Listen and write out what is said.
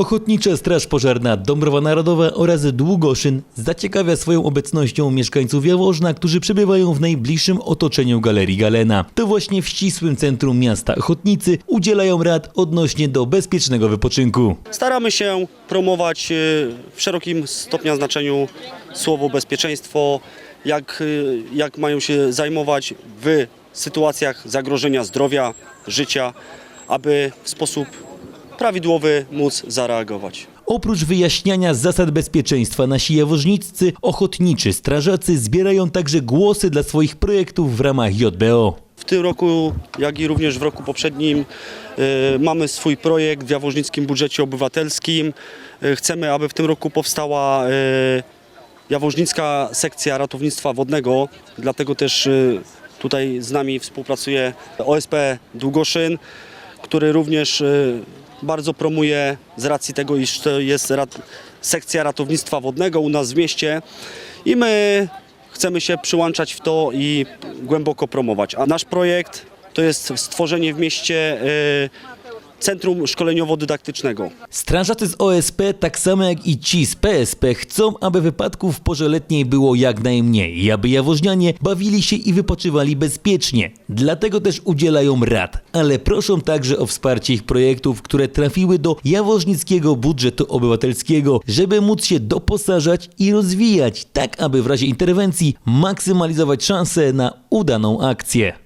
Ochotnicza Straż Pożarna Dąbrowa Narodowa oraz Długoszyn zaciekawia swoją obecnością mieszkańców Jaworzna, którzy przebywają w najbliższym otoczeniu Galerii Galena. To właśnie w ścisłym centrum miasta ochotnicy udzielają rad odnośnie do bezpiecznego wypoczynku. Staramy się promować y, w szerokim stopnia znaczeniu słowo bezpieczeństwo, jak, y, jak mają się zajmować w sytuacjach zagrożenia zdrowia, życia, aby w sposób prawidłowy móc zareagować. Oprócz wyjaśniania zasad bezpieczeństwa, nasi jaworzniccy, ochotniczy, strażacy zbierają także głosy dla swoich projektów w ramach JBO. W tym roku, jak i również w roku poprzednim, y, mamy swój projekt w Jaworznickim Budżecie Obywatelskim. Y, Chcemy, aby w tym roku powstała y, Jaworznicka Sekcja Ratownictwa Wodnego, dlatego też tutaj z nami współpracuje OSP Długoszyn, który również bardzo promuje z racji tego, iż to jest rat, sekcja ratownictwa wodnego u nas w mieście i my chcemy się przyłączać w to i głęboko promować. A nasz projekt to jest stworzenie w mieście y, Centrum Szkoleniowo-Dydaktycznego. Strażacy z OSP, tak samo jak i ci z PSP, chcą, aby wypadków w porze letniej było jak najmniej i aby jaworznianie bawili się i wypoczywali bezpiecznie. Dlatego też udzielają rad, ale proszą także o wsparcie ich projektów, które trafiły do jaworznickiego budżetu obywatelskiego, żeby móc się doposażać i rozwijać, tak aby w razie interwencji maksymalizować szanse na udaną akcję.